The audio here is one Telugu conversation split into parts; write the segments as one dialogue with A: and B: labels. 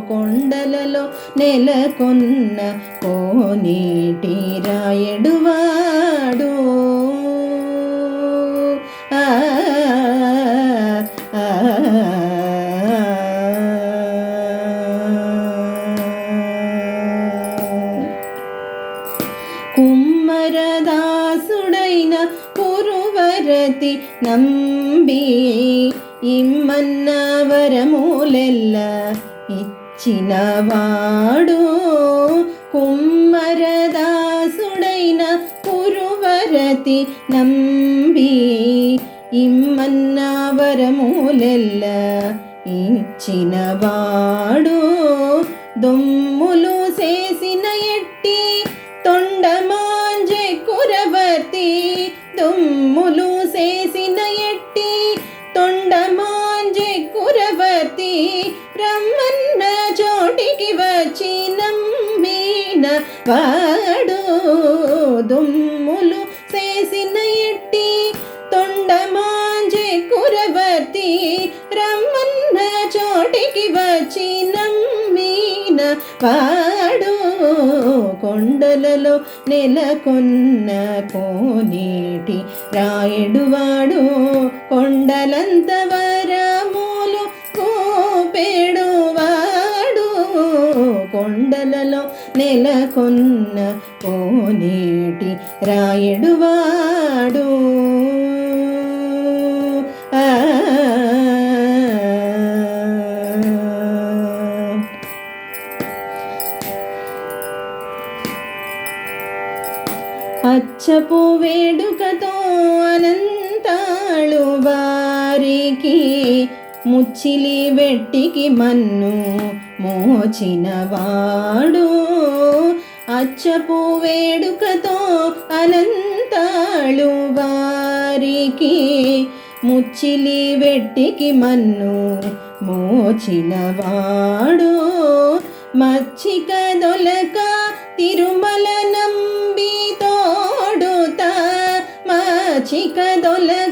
A: కొండలలో నెలకొన్న కోనేటి రాయడువాడు ఆ, ఆ, కుమ్మరదాసుడైన పురువరతి నంబి ఇమ్మన్న వరములెల్ల ఇచ్చినవాడు కుమ్మరదాసుడైన పురువరతి నంబి ఇమ్మన్న వరములెల్ల ఇచ్చినవాడు వాడు దుమ్ములు చేసిన ఎట్టి తొండమాంజె కురవర్తి రమ్మన్న చోటికి వచ్చి నమ్మిన వాడు కొండలలో నెలకొన్న కోనేటి రాయుడువాడు కొండలంత నెలకొన్న కోనేటి రాయుడువాడు. అచ్చపు వేడుకతో అనంతాళు వారికి ముచ్చిలి వెట్టికి మన్ను మోచినవాడు అచ్చపు వేడుకతో అనంతాళు వారికి ముచ్చిలి వెట్టికి మన్ను మోచినవాడు మచ్చిక దొలక తిరుమల నంబి తోడుత. మచ్చిక దొలక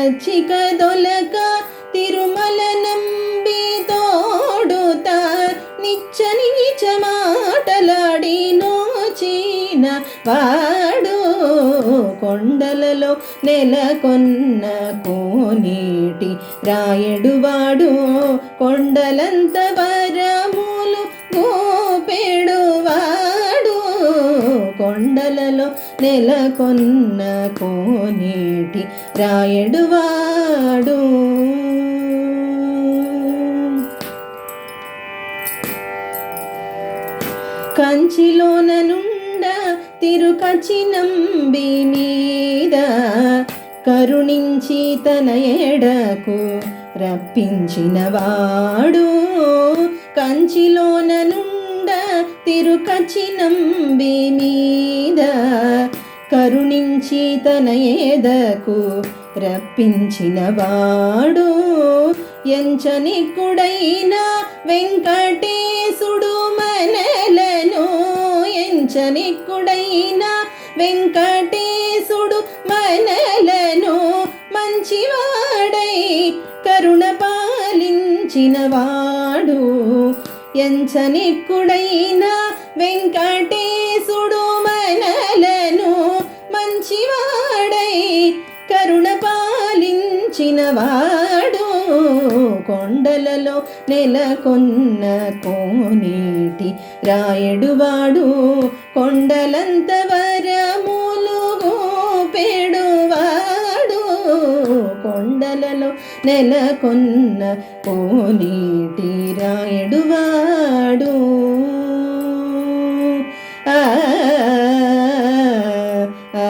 A: మచ్చిక దొలక తిరుమల నంబి తోడుత. నిచ్చ నీచ మాటలాడి నోచిన వాడు. కొండలలో నెలకొన్న కోనేటి రాయడువాడు కొండలంత వరములు గోపెడువాడు కొండలలో నెలకొన్న కోనేటి రాయడువాడు కంచిలోన నుండ తిరుకచినంబి మీద కరుణించి తన ఎడకు రప్పించినవాడు కంచిలోన నుండి తిరుకచినంబి మీద కరుణించి తన ఎదకు రప్పించినవాడు ఎంచనికుడైన వెంకటేశుడు మనలను ఎంచనికుడైన వెంకటేశుడు మనలను మంచివాడై కరుణ పాలించినవాడు ఎంచనిక్కుడైన వెంకటేశుడు మనలను మంచివాడై కరుణ పాలించినవాడు కొండలలో నెలకొన్న కోనేటి రాయడువాడు కొండలంత వరములు పేడు కొండలలో నెలకొన్న కోనేటి రాయడువాడు ఆ ఆ